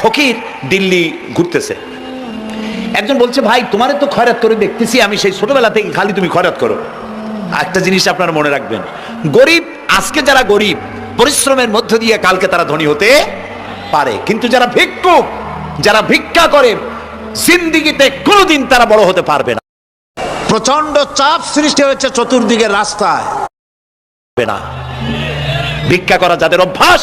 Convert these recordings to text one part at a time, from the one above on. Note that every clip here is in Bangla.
ফকির দিল্লি ঘুরতেছে। একজন বলছে, ভাই, তোমার তো খয়রাত করে দেখতেছি, আমি সেই ছোটবেলা থেকে খালি তুমি খয়রাত করো। একটা জিনিস আপনারা মনে রাখবেন, গরিব, আজকে যারা গরিব, পরিশ্রমের মধ্য দিয়ে কালকে তারা ধনী হতে পারে। কিন্তু যারা ভিক্ষুক, যারা ভিক্ষা করে, জিন্দিগিতে কোনোদিন তারা বড় হতে পারবে না। প্রচণ্ড চাপ সৃষ্টি হয়েছে চতুর্দিকের রাস্তায়। না ভিক্ষা করা যাদের অভ্যাস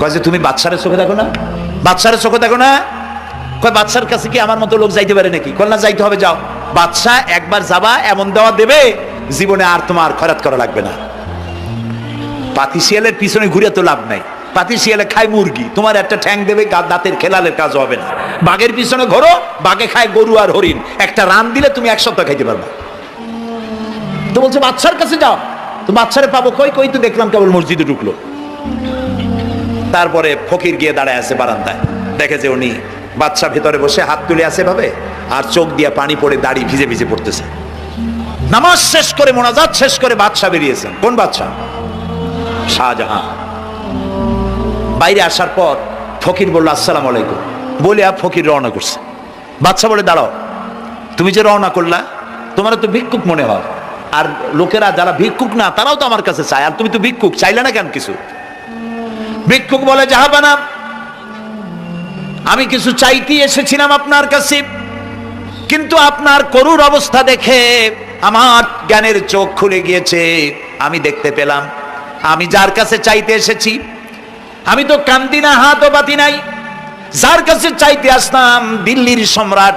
কয় যে, তুমি বাচ্চারের চোখে দেখো না? বাচ্চারের চোখে দেখো না? কয় বাচ্চার কাছে কি আমার মতো লোক যাইতে পারে নাকি? কল না, যাইতে হবে, যাও। বাচ্চা একবার যাবা, এমন দেওয়া দেবে, জীবনে আর তোমার খরাত করা লাগবে না। পাতি শিয়ালের পিছনে ঘুরে তো লাভ নাই। পাতি শিয়ালে খায় মুরগি, তোমার একটা ঠ্যাং দেবে দাঁতের খেলালের কাজ হবে না। বাঘের পিছনে ঘোরো, বাঘে খায় গরু আর হরিণ। একটা রান দিলে তুমি এক সপ্তাহ খাইতে পারবে। তো বলছে বাচ্চার কাছে যাও। তো বাচ্চারে পাবো, কই কই তো দেখলাম কেবল মসজিদে ঢুকলো। তারপরে ফকির গিয়ে দাঁড়ায় আছে বারান্দায়। দেখে যে উনি বাচ্চা ভেতরে বসে হাত তুলে আছে ভাবে আর চোখ দিয়ে পানি পড়ে দাড়ি ভিজে ভিজে পড়তেছে। নামাজ শেষ করে, মোনাজাত শেষ করে বাদশা বেরিয়েছেন। কোন বাদশা শাহজাহান। বাইরে আসার পর ফকির বলল, আসসালাম আলাইকুম। বলে আর ফকির রওনা করছে। বাচ্চা বলে, দাঁড়াও, তুমি যে রওনা করলা, তোমার তো ভিক্ষুক মনে হয়। আর লোকেরা যারা ভিক্ষুক না, তারাও তো আমার কাছে চায়। আর তুমি তো ভিক্ষুক, চাইলে না কেন কিছু? ভিক্ষুক বলে জাহাবানা আমি কিছু চাইতে এসেছিলাম আপনার কাছে, কিন্তু আপনার করুর অবস্থা দেখে আমার জ্ঞানের চোখ খুলে গিয়েছে। আমি দেখতে পেলাম, আমি যার কাছে চাইতে এসেছি, আমি তো কান্দি না, হাতও বাতি নাই, যার কাছে চাইতে আসলাম দিল্লির সম্রাট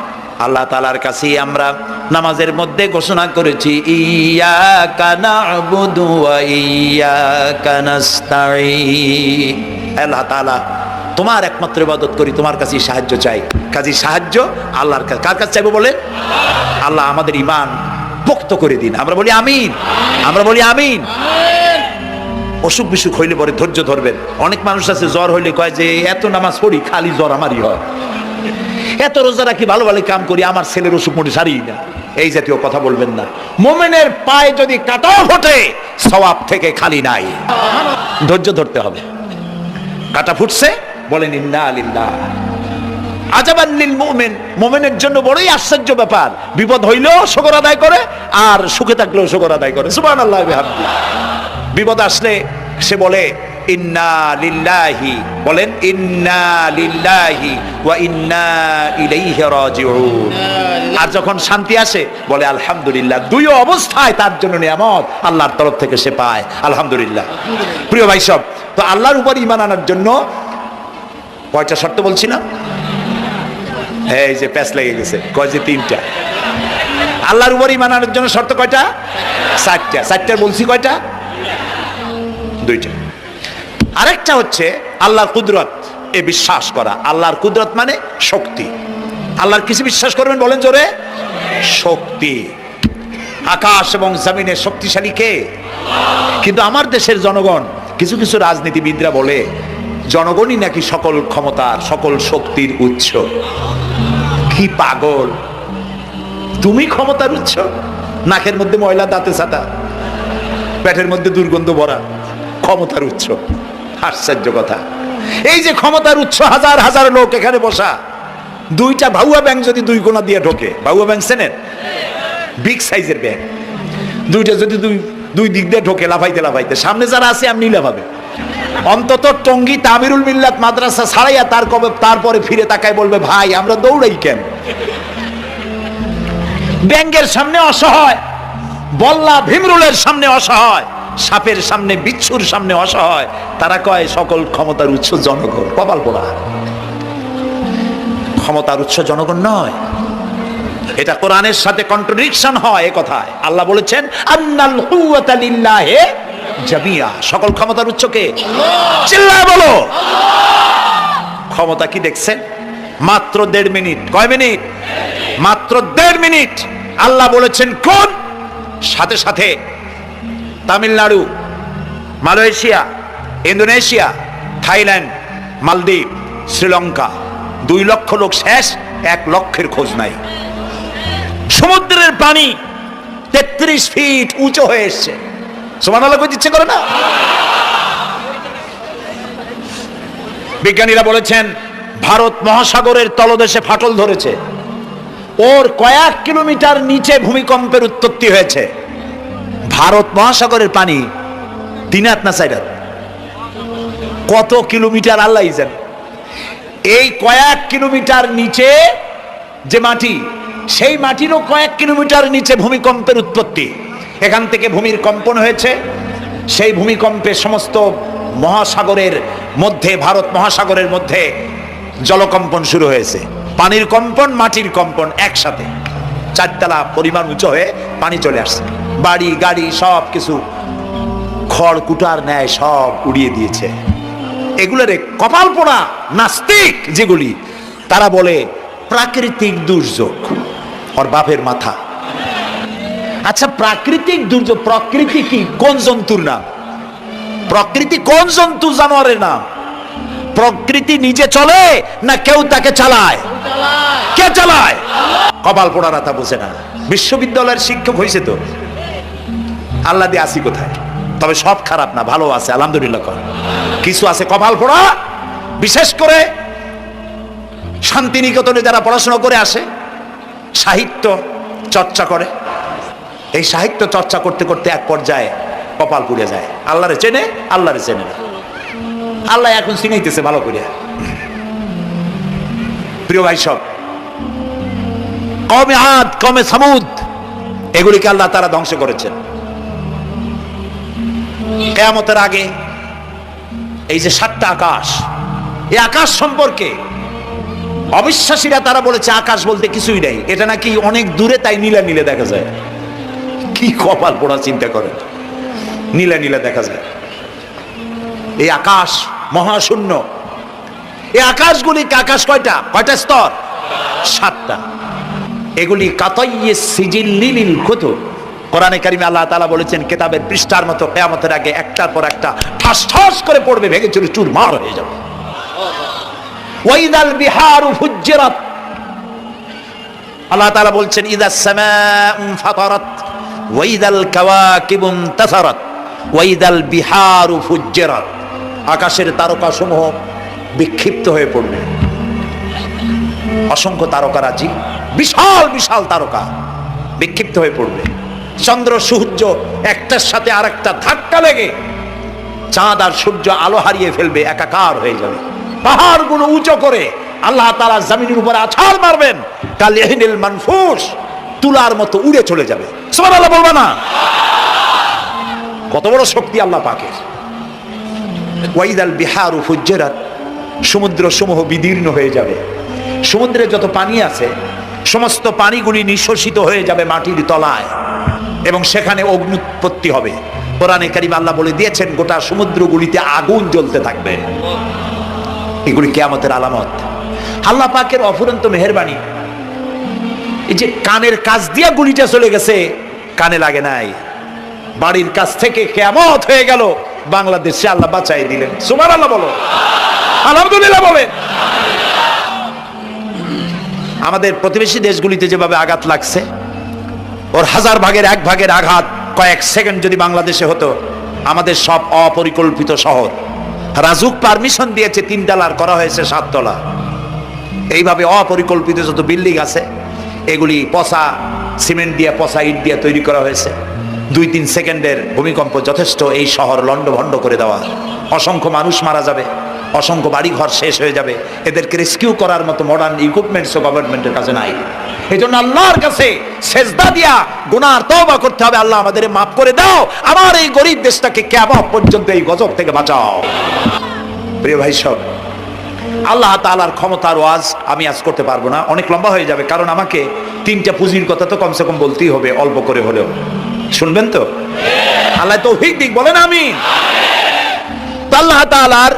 আল্লাহ তালার কাছে আমরা নামাজের মধ্যে ঘোষণা করেছি ইয়া কানা ইয়া আল্লাহ তাআলা, তোমার একমাত্র ইবাদত করি, তোমার কাছে সাহায্য চাই। কাজী সাহায্য আল্লাহর কাছে। কার কাছে চাইব বলে? আল্লাহ আমাদের ইমান পোক্ত করে দিন। আমরা বলি আমিন। আমরা বলি আমিন। অসুখ বিসুখ হইলে পরে ধৈর্য ধরবেন। অনেক মানুষ আছে, জ্বর হইলে কয় যে, এত নামাজ পড়ি, খালি জ্বর আমারই হয়। এত রোজা রাখি, ভালো ভালো কাম করি, আমার ছেলের অসুখ মোটে সারি না। এই জাতীয় কথা বলবেন না। মোমেনের পায়ে যদি কাটাও ফোটে, সওয়াব থেকে খালি নাই। ধৈর্য ধরতে হবে। কাটা ফুটছে, বলেন, ইন্না আলিল্লাহ আজাবান্নিল মুমিন। মুমিনের জন্য বড়ই আশ্চর্য ব্যাপার। বিপদ হইলেও শকর আদায় করে, আর সুখে থাকলেও শকর আদায় করে। সুবহানাল্লাহ, বিহামদি। বিপদ আসলে সে বলে ইন্না লিল্লাহি বলেন ইন্না লিল্লাহি ওয়া ইন্না ইলাইহি রাজিউন। আর যখন শান্তি আসে বলে আলহামদুলিল্লাহ দুই অবস্থায় তার জন্য নিয়ামত আল্লাহর তরফ থেকে সে পায়। আলহামদুলিল্লাহ। প্রিয় ভাই সব তো আল্লাহর উপর ইমান আনার জন্য কয়টা শর্ত বলছি না? এই যে প্যাচ লেগে গেছে। কয় যে তিনটা? আল্লাহর উপর ইমান আনার জন্য শর্ত কয়টা? চারটা। চারটার বলছি কয়টা? দুইটা। আরেকটা হচ্ছে আল্লাহর কুদরত, এ বিশ্বাস করা। আল্লাহর কুদরত মানে শক্তি। আল্লাহর কিছু বিশ্বাস করবেন বলেন জোরে? শক্তি। আকাশ এবং জমিনের শক্তিশালী কে? কিন্তু আমার দেশের জনগণ, কিছু কিছু রাজনীতিবিদরা বলে, জনগণই নাকি সকল ক্ষমতার, সকল শক্তির উৎস। কি পাগল। তুমি ক্ষমতার উৎস? নাকের মধ্যে ময়লা, দাঁতে ছাতা। পেটের মধ্যে দুর্গন্ধ ভরা। ক্ষমতার উৎস। আশ্চর্য কথা। এই যে ক্ষমতার উৎস হাজার হাজার লোক এখানে বসা, দুইটা ভাউয়া ব্যাংক যদি দুই কোনা দিয়ে ঢোকে ভাউয়া ব্যাংক চেনেন বিগ সাইজের ব্যাংক। দুইটা যদি দুই দুই দিক দিয়ে ঢোকে, লাফাইতে লাফাইতে। সামনে যারা আছে, আপনি লাফাবে অন্তত টঙ্গি তামিরুল মিল্লাত মাদ্রাসা ছাড়াইয়া তার কবে, তারপরে ফিরে তাকায় বলবে, ভাই, আমরা দৌড়াই কেন? ব্যাংকের সামনে অসহায়, বল্লা ভীমরুলের সামনে অসহায়। সাপের সামনে বিচ্ছুর সামনে অসহায়। তারা কয় সকল ক্ষমতার উৎস জনগণ। কপাল পোড়া। ক্ষমতার উৎস জনগণ নয়। এটা কোরআনের সাথে কন্ট্রাডিকশন হয় এ কথায়। আল্লাহ বলেছেন আন্নাল কুওয়াতা লিল্লাহি জামিয়া সকল ক্ষমতার উৎস কে? চিল্লায় বলো। ক্ষমতা কি দেখছেন? মাত্র দেড় মিনিট। কয় মিনিট? মাত্র দেড় মিনিট। আল্লাহ বলেছেন কোন? সাথে সাথে তামিলনাড়ু, মালয়েশিয়া, ইন্দোনেশিয়া, থাইল্যান্ড, মালদ্বীপ, শ্রীলঙ্কা। দুই লক্ষ লোক শেষ, এক লক্ষের খোঁজ নাই। সমুদ্রের পানি তেত্রিশ ফিট উঁচু হয়ে এসছে। সমান ইচ্ছে করে না? বিজ্ঞানীরা বলেছেন, ভারত মহাসাগরের তলদেশে ফাটল ধরেছে। ওর কয়েক কিলোমিটার নিচে ভূমিকম্পের উৎপত্তি হয়েছে। ভারত মহাসাগরের পানি তিন হাত না চার কত কিলোমিটার আল্লাহ জানে এই কয়েক কিলোমিটার নিচে যে মাটি, সেই মাটিরও কয়েক কিলোমিটার নিচে ভূমিকম্পের উৎপত্তি। এখান থেকে ভূমির কম্পন হয়েছে। সেই ভূমিকম্পে সমস্ত মহাসাগরের মধ্যে, ভারত মহাসাগরের মধ্যে জলকম্পন শুরু হয়েছে। পানির কম্পন, মাটির কম্পন একসাথে। চারতলা পরিমাণ উঁচু হয়ে পানি চলে আসছে। বাড়ি, গাড়ি, সব কিছু। খড়, কুটার ন্যায় সব উড়িয়ে দিয়েছে। এগুলোরে কপাল পোড়া নাস্তিক যেগুলি, তারা বলে প্রাকৃতিক দুর্যোগ, ওর বাপের মাথা। আচ্ছা প্রাকৃতিক দুর্যোগ, প্রকৃতি কি? কোন জন্তুর নাম? প্রকৃতি কোন জন্তু জানোয়ারের নাম? প্রকৃতি নিজে চলে না কেউ তাকে চালায়? কে চালায়? কপাল পোড়ারা তা বোঝে না। বিশ্ববিদ্যালয়ের শিক্ষক হয়েছে তো। আল্লাহ দিয়ে আসি কোথায়? তবে সব খারাপ না, ভালো আছে, আলহামদুলিল্লাহ কর। কিছু আছে কপাল পোড়া, বিশেষ করে শান্তিনিকেতনে যারা পড়াশোনা করে আসে, সাহিত্য চর্চা করে, এই সাহিত্য চর্চা করতে করতে এক পর্যায়ে কপাল পুড়ে যায়। আল্লাহরে চেনে আল্লাহরে চেনে না। আল্লাহ এখন চিনাইতেছে ভালো করে। প্রিয় ভাই সব, কমে আদ, কমে সামুদ, এগুলিকে আল্লাহ তারা ধ্বংস করেছেন। কেয়ামতের আগে এই যে সাতটা আকাশ, এই আকাশ সম্পর্কে অবিশ্বাসীরা তারা বলেছে, আকাশ বলতে কিছুই নেই। এটা নাকি অনেক দূরে, তাই নীলা নীলে দেখা যায়। কি কপাল পোড়া চিন্তা করেন? নীলা নীলা দেখা যায়। এই আকাশ মহাশূন্য। এই আকাশগুলি আকাশ কয়টা? কয়টা স্তর? সাতটা। এগুলি কাতাইয়ে সিজিল লিলিল কুতুব কোরআনে কারিমে আল্লাহ তাআলা বলেছেন, কেতাবের পৃষ্ঠার মতো কেয়ামতের আগে একটার পর একটা ঠাস ঠাস করে পড়বে, ভেঙে চুরি মার হয়ে যাবে। ওয়াইদাল বিহারু ফুজ্জিরাত। আল্লাহ তাআলা বলছেন ইদাস সামাউ ফাতারাত, ওয়াইদাল কাওয়াকিবু ইনতাসারাত ওয়াইদাল বিহারু ফুজ্জিরাত। আকাশের তারকাসমূহ বিক্ষিপ্ত হয়ে পড়বে। অসংখ্য তারকা তারকারাজি বিশাল বিশাল তারকা বিক্ষিপ্ত হয়ে পড়বে। চন্দ্র, সূর্য একটার সাথে আরেকটা ধাক্কা লেগে চাঁদ আর সূর্য আলো হারিয়ে ফেলবে, একাকার হয়ে যাবে। পাহাড় পাহাড়গুলো উঁচু করে আল্লাহ তালা জমিনের উপরে আছাড় মারবেন, কাল এহিনিল মানফুস তুলার মতো উড়ে চলে যাবে। সোমান আল্লাহ বলবে না? কত বড় শক্তি আল্লাহ পাকের। ওয়াইদাল বিহার ফুজ্জেরাত, সমুদ্র সমূহ বিদীর্ণ হয়ে যাবে। সমুদ্রে যত পানি আছে, সমস্ত পানিগুলি নিঃশ্বসিত হয়ে যাবে মাটির তলায়। এবং সেখানে অগ্নুৎপত্তি হবে। কোরআনে কারিম আল্লাহ বলে দিয়েছেন, গোটা সমুদ্রগুলিতে আগুন জ্বলতে থাকবে। এগুলি কেয়ামতের আলামত। আল্লাহ পাকের অফুরন্ত মেহরবানি। এই যে কানের কাজ দিয়া গুলিটা চলে গেছে, কানে লাগে নাই। বাড়ির কাছ থেকে কেমত হয়ে গেল, বাংলাদেশে আল্লাহ বাঁচাই দিলেন। সুমার আল্লাহ বলো। আলহামদুলিল্লাহ বলেন। আমাদের প্রতিবেশী দেশগুলিতে যেভাবে আঘাত লাগছে ওর হাজার ভাগের এক ভাগের আঘাত কয়েক সেকেন্ড যদি বাংলাদেশে হতো, আমাদের সব অপরিকল্পিত শহর। রাজুক পারমিশন দিয়েছে, তিন তলার করা হয়েছে সাততলা এইভাবে অপরিকল্পিত যত বিল্ডিং আছে, এগুলি পচা সিমেন্ট দিয়ে, পচা ইট দিয়ে তৈরি করা হয়েছে। দুই তিন সেকেন্ডের ভূমিকম্প যথেষ্ট এই শহর লণ্ডভণ্ড করে দেওয়া। অসংখ্য মানুষ মারা যাবে, অসংখ্য বাড়িঘর শেষ হয়ে যাবে। এদেরকে রেস্কিউ করার মতো মডার্ন ইকুইপমেন্টসও গভর্নমেন্টের কাছে নাই। এই জন্য আল্লাহর কাছে সেজদা দিয়া গুনার তওবা করতে হবে। আল্লাহ আমাদের মাফ করে দাও। আমার এই গরিব দেশটাকে কেমন পর্যন্ত এই গজব থেকে বাঁচাও। প্রিয় ভাই সব, আল্লাহ তালার ক্ষমতার ওয়াজ আমি আজ করতে পারব না। অনেক লম্বা হয়ে যাবে, কারণ আমাকে তিনটা পুঁজির কথা তো কমসে কম বলতেই হবে, অল্প করে হলেও। শুনবেন তো? আল্লাহ তো দিক, বলেন আমি আল্লাহ তালার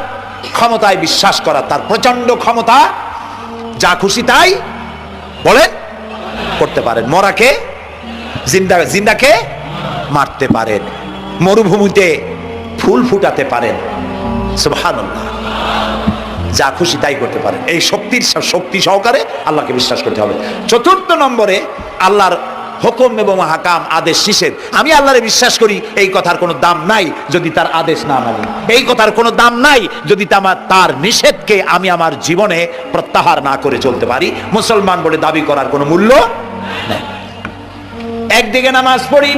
ক্ষমতায় বিশ্বাস করা, তার প্রচণ্ড ক্ষমতা, যা খুশি তাই, বলেন। করতে পারেন। মরাকে, জিন্দা, জিন্দাকে মারতে পারেন। মরুভূমিতে ফুল ফুটাতে পারেন। সুবহানাল্লাহ। যা খুশি তাই করতে পারেন। এই শক্তির শক্তি সহকারে আল্লাহকে বিশ্বাস করতে হবে। চতুর্থ নম্বরে আল্লাহর হুকুম এবং হাকাম, আদেশ নিষেধ। আমি আল্লাহরে বিশ্বাস করি, এই কথার কোনো দাম নাই যদি তার আদেশ না মানি। এই কথার কোনো দাম নাই যদি তামা- তার নিষেধকে আমি আমার জীবনে প্রত্যাহার না করে চলতে পারি। মুসলমান বলে দাবি করার কোনো মূল্য একদিকে নামাজ পড়ি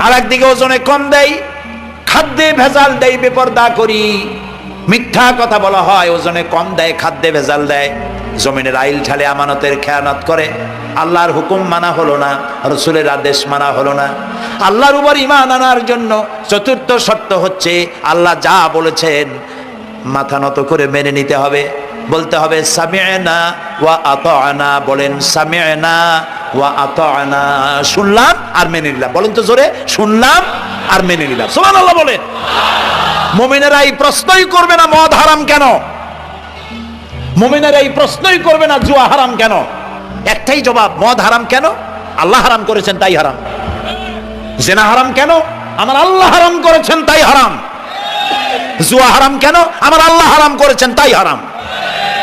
আর একদিকে ওজনে কম দেয় খাদ্যে ভেজাল দেয় বেপর্দা করি। মিথ্যা কথা বলা হয়, ওজনে কম দেয়, খাদ্যে ভেজাল দেয়। জমিনের আইল ঠালে আমানতের খেয়ানত করে। আল্লাহর হুকুম মানা হলো না, রসুলের আদেশ মানা হলো না। আল্লাহর উপর ইমান আনার জন্য চতুর্থ শর্ত হচ্ছে আল্লাহ যা বলেছেন মাথা নত করে মেনে নিতে হবে। বলতে হবে সামিয়না ওয়া আতানা বলেন সামিয়না ওয়া আতানা শুনলাম আর মেনে নিলাম। বলেন তো জোরে, শুনলাম আর মেনে নিলাম। সুবহানাল্লাহ বলেন। মুমিনেরা এই প্রশ্নই করবে না মদ হারাম কেন? মুমিনেরা এই প্রশ্নই করবে না, জুয়া হারাম কেন? একটাই জবাব, মদ হারাম কেন? আল্লাহ হারাম করেছেন, তাই হারাম। জেনা হারাম কেন? আমার আল্লাহ হারাম করেছেন, তাই হারাম। জুয়া হারাম কেন? আমার আল্লাহ হারাম করেছেন, তাই হারাম।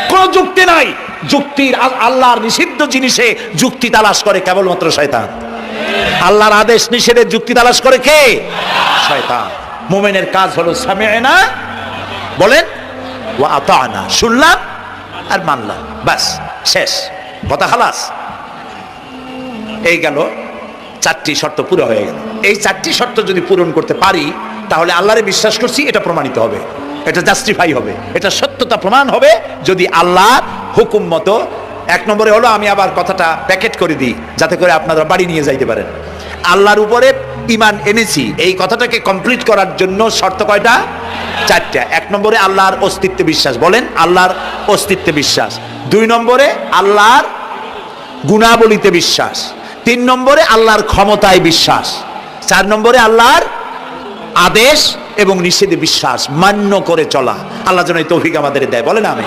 কোন যুক্তি নাই। যুক্তির আল্লাহর নিষিদ্ধ জিনিসে যুক্তি তালাশ করে কেবলমাত্র শয়তান। আল্লাহর আদেশ নিষেধে যুক্তি তালাশ করে কে? শয়তান। মোমেনের কাজ হলো সামিয়না বলেন ও আতানা শুনলাম আর মানলাম বাস, শেষ। কথা খালাস। এই গেল, চারটি শর্ত পুরো হয়ে গেল। এই চারটি শর্ত যদি পূরণ করতে পারি, তাহলে আল্লাহরে বিশ্বাস করছি এটা প্রমাণিত হবে। এটা জাস্টিফাই হবে। এটা সত্যতা প্রমাণ হবে যদি আল্লাহর হুকুম মতো। এক নম্বরে হলো আমি আবার কথাটা প্যাকেট করে দিই, যাতে করে আপনারা বাড়ি নিয়ে যাইতে পারেন। আল্লাহর উপরে ইমান এনেছি। এই কথাটাকে কমপ্লিট করার জন্য শর্ত কয়টা? চারটা। এক নম্বরে আল্লাহর অস্তিত্বে বিশ্বাস। বলেন, আল্লাহর অস্তিত্বে বিশ্বাস। দুই নম্বরে আল্লাহর গুণাবলিতে বিশ্বাস। তিন নম্বরে আল্লাহর ক্ষমতায় বিশ্বাস। চার নম্বরে আল্লাহর আদেশ এবং নিষেধে বিশ্বাস। মান্য করে চলা। আল্লাহ যেন এই তৌফিক আমাদের দেয়। বলেন আমি